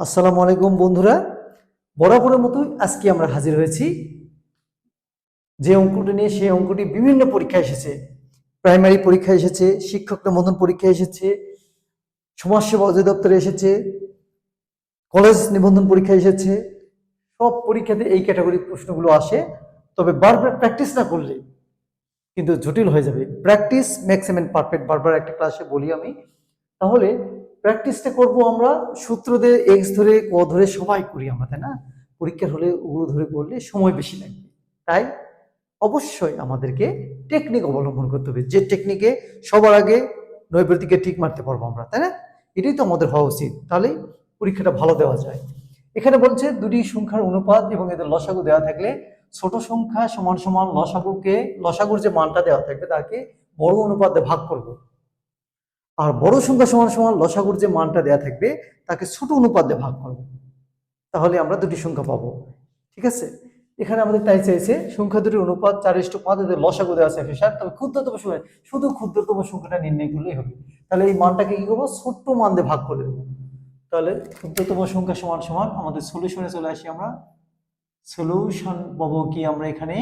আসসালামু আলাইকুম বন্ধুরা। বরাবরের মতোই আজকে আমরা হাজির হয়েছি। যে অঙ্কটি নিয়ে সেই অঙ্কটি বিভিন্ন পরীক্ষা এসেছে। প্রাইমারি পরীক্ষা এসেছে, শিক্ষক নিবন্ধন পরীক্ষা এসেছে, সমাজসেবা অধিদপ্তরে এসেছে, কলেজ নিবন্ধন পরীক্ষা এসেছে। সব পরীক্ষাতে এই ক্যাটাগরির প্রশ্নগুলো আসে। তবে বারবার প্র্যাকটিস না করলে কিন্তু জটিল হয়ে যাবে। প্র্যাকটিস ম্যাক্সিমাম পারফেক্ট বারবার একটা ক্লাসে বলি আমি। তাহলে প্র্যাকটিসটা করব আমরা সূত্র দিয়ে এক্স ধরে ক ধরে সবাই করি আমরা, তাই না? পরীক্ষার হলে ওগুলো ধরে করলে সময় বেশি লাগবে। তাই অবশ্যই আমাদেরকে টেকনিক অবলম্বন করতে হবে। যে টেকনিকে সবার আগে নৈবেদিকে ঠিক মারতে পারব আমরা, তাই না? এটাই তো আমাদের হওয়া উচিত। তাহলে পরীক্ষাটা ভালো দেওয়া যায়। এখানে বলছে দুটি সংখ্যার অনুপাত এবং এদের লসাগু দেওয়া থাকলে ছোট সংখ্যা সমান সমান লসাগুকে, লসাগুর যে মানটা দেওয়া থাকবে তাকে বড় অনুপাত ভাগ করব। আর বড় সংখ্যা সমান সমান লসাগুর যে মানটা দেয়া থাকবে, তাকে ছোট অনুপাত দিয়ে ভাগ করব। তাহলে আমরা দুটি সংখ্যা পাবো। ঠিক আছে? এখানে আমাদের তাই চাইছে, সংখ্যা দুটির অনুপাত চার ইস্টু পাঁচ, এদের লসাগু দেওয়া আছে ষাট তবে ক্ষুদ্রতম সংখ্যা শুধু ক্ষুদ্রতম সংখ্যাটা নির্ণয় করলেই হবে। তাহলে এই মানটাকে কি করব? ছোট্ট মান দিয়ে ভাগ করে দেবো। তাহলে ক্ষুদ্রতম সংখ্যা সমান সমান আমাদের সলিউশনে চলে আসি আমরা। সলিউশন পাবো কি আমরা এখানে?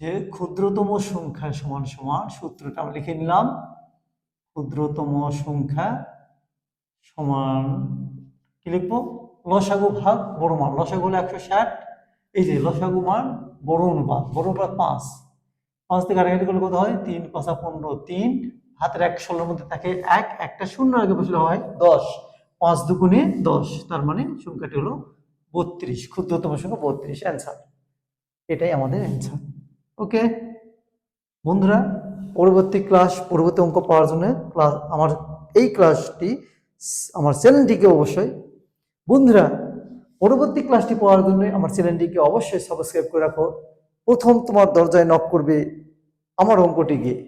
যে ক্ষুদ্রতম সংখ্যা সমান সমান সূত্রটা আমরা লিখে নিলাম। ক্ষুদ্রতম সংখ্যা সমান কি লিখব? লসাগু ভাগ বড় মান। লসাগু হলো একশো ষাট। এই যে লসাগু মান বড় অনুপাত। বড় অনুপাত পাঁচ। পাঁচ থেকে কাটাকাটি করলে কত হয়? তিন পাঁচা পনেরো, তিন। হাতের এক ষোলোর মধ্যে থাকে এক। একটা শূন্য আগে বসলে হয় দশ। পাঁচ দুগুণে দশ। তার মানে সংখ্যাটি হলো বত্রিশ। ক্ষুদ্রতম সংখ্যা বত্রিশ। অ্যান্সার। এটাই আমাদের অ্যান্সার। ওকে? বন্ধুরা পরবর্তী ক্লাস পরবর্তী অঙ্ক পাওয়ার জন্য ক্লাস আমার এই ক্লাসটি আমার চ্যানেলটিকে অবশ্যই, বন্ধুরা, পরবর্তী ক্লাসটি পাওয়ার জন্য আমার চ্যানেলটিকে অবশ্যই সাবস্ক্রাইব করে রাখো। প্রথম তোমার দরজায় নক করবে আমার অঙ্কটি গিয়ে।